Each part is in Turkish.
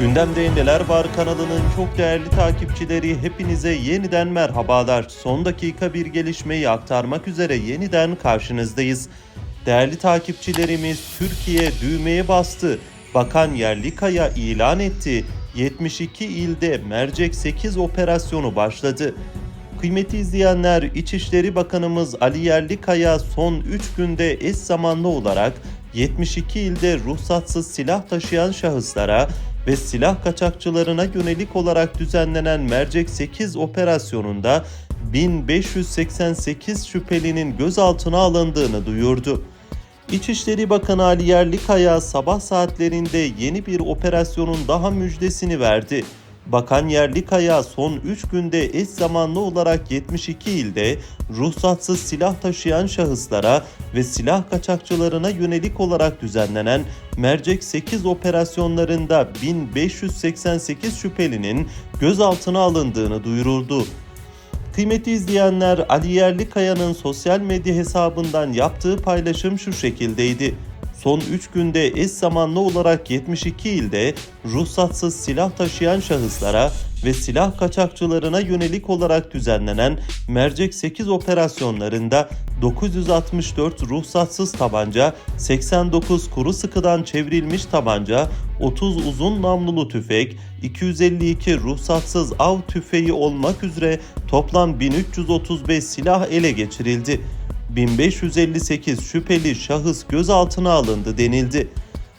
Gündemde Neler Var kanalının çok değerli takipçileri hepinize yeniden merhabalar. Son dakika bir gelişmeyi aktarmak üzere yeniden karşınızdayız. Değerli takipçilerimiz Türkiye düğmeye bastı. Bakan Yerlikaya ilan etti. 72 ilde Mercek 8 operasyonu başladı. Kıymeti izleyenler İçişleri Bakanımız Ali Yerlikaya son 3 günde eş zamanlı olarak 72 ilde ruhsatsız silah taşıyan şahıslara ve silah kaçakçılarına yönelik olarak düzenlenen Mercek 8 operasyonunda 1588 şüphelinin gözaltına alındığını duyurdu. İçişleri Bakanı Ali Yerlikaya sabah saatlerinde yeni bir operasyonun daha müjdesini verdi. Bakan Yerlikaya son 3 günde eş zamanlı olarak 72 ilde ruhsatsız silah taşıyan şahıslara ve silah kaçakçılarına yönelik olarak düzenlenen Mercek 8 operasyonlarında 1588 şüphelinin gözaltına alındığını duyuruldu. Kıymetli izleyenler Ali Yerlikaya'nın sosyal medya hesabından yaptığı paylaşım şu şekildeydi. Son 3 günde eş zamanlı olarak 72 ilde ruhsatsız silah taşıyan şahıslara ve silah kaçakçılarına yönelik olarak düzenlenen Mercek 8 operasyonlarında 964 ruhsatsız tabanca, 89 kuru sıkıdan çevrilmiş tabanca, 30 uzun namlulu tüfek, 252 ruhsatsız av tüfeği olmak üzere toplam 1335 silah ele geçirildi. 1558 şüpheli şahıs gözaltına alındı denildi.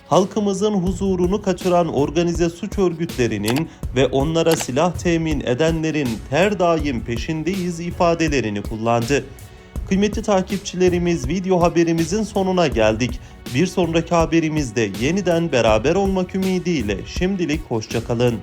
Halkımızın huzurunu kaçıran organize suç örgütlerinin ve onlara silah temin edenlerin her daim peşindeyiz ifadelerini kullandı. Kıymetli takipçilerimiz video haberimizin sonuna geldik. Bir sonraki haberimizde yeniden beraber olmak ümidiyle şimdilik hoşçakalın.